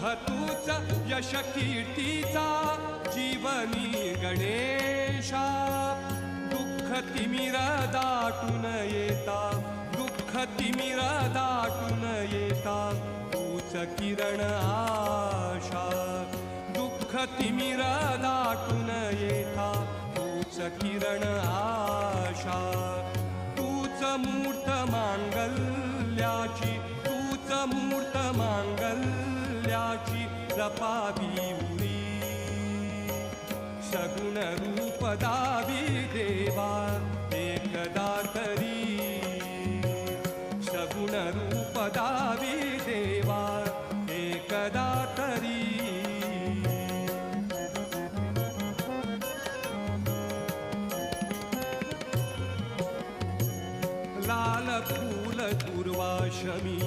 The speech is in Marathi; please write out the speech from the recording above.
भतूचा यश कीर्तीचा जीवनी गणेशा. दुःख तिमिर दाटून येता दुःख तिमिर दाटून येता तूच किरण आशा. दुःख तिमिर दाटून येता तूच किरण आशा. तूच मूर्त मांगल्याची तूच मूर्त मांगल्याची जपावी उरी सगुण रूप दावी देवा एकदा तरी. सगुण रूप दावी देवा एकदा तरी. लाल फूल दुर्वाशमी